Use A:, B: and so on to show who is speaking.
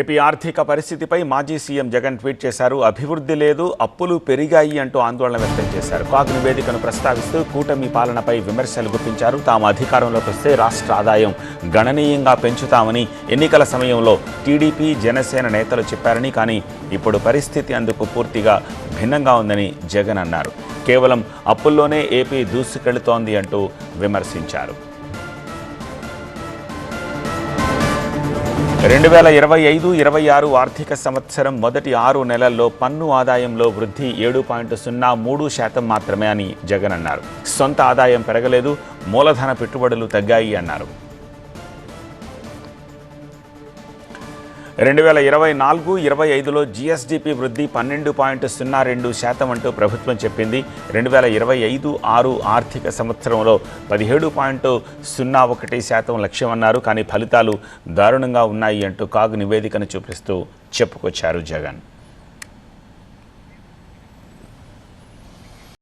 A: AP ఆర్థిక పరిస్థితిపై మాజీ సీఎం జగన్ ట్వీట్ చేశారు. అభివృద్ధి లేదు అప్పులు పెరిగాయి అంటూ ఆందోళన వ్యక్తం చేశారు. కాగ్ నివేదికను ప్రస్తావిస్తూ కూటమి పాలనపై విమర్శలు గుప్పించారు. తాము అధికారంలోకి వస్తే రాష్ట్ర ఆదాయం గణనీయంగా పెంచుతామని ఎన్నికల సమయంలో టీడీపీ జనసేన నేతలు చెప్పారని కానీ ఇప్పుడు పరిస్థితి అందుకు పూర్తిగా భిన్నంగా ఉందని జగన్ అన్నారు. కేవలం అప్పుల్లోనే ఏపీ దూసుకెళ్తోంది అంటూ విమర్శించారు. రెండు వేల ఇరవై ఐదు ఇరవై ఆరు ఆర్థిక సంవత్సరం మొదటి ఆరు నెలల్లో పన్ను ఆదాయంలో వృద్ధి ఏడు పాయింట్ సున్నా మూడు శాతం మాత్రమే అని జగన్ అన్నారు. సొంత ఆదాయం పెరగలేదు మూలధన పెట్టుబడులు తగ్గాయి అన్నారు. రెండు వేల ఇరవై నాలుగు ఇరవై ఐదులో జీఎస్డిపి వృద్ధి పన్నెండు పాయింట్ సున్నా రెండు శాతం అంటూ ప్రభుత్వం చెప్పింది. రెండు వేల ఇరవై ఐదు ఆరు ఆర్థిక సంవత్సరంలో పదిహేడు పాయింట్ సున్నా ఒకటి శాతం లక్ష్యం అన్నారు కానీ ఫలితాలు దారుణంగా ఉన్నాయి అంటూ కాగ్ నివేదికను చూపిస్తూ చెప్పుకొచ్చారు జగన్.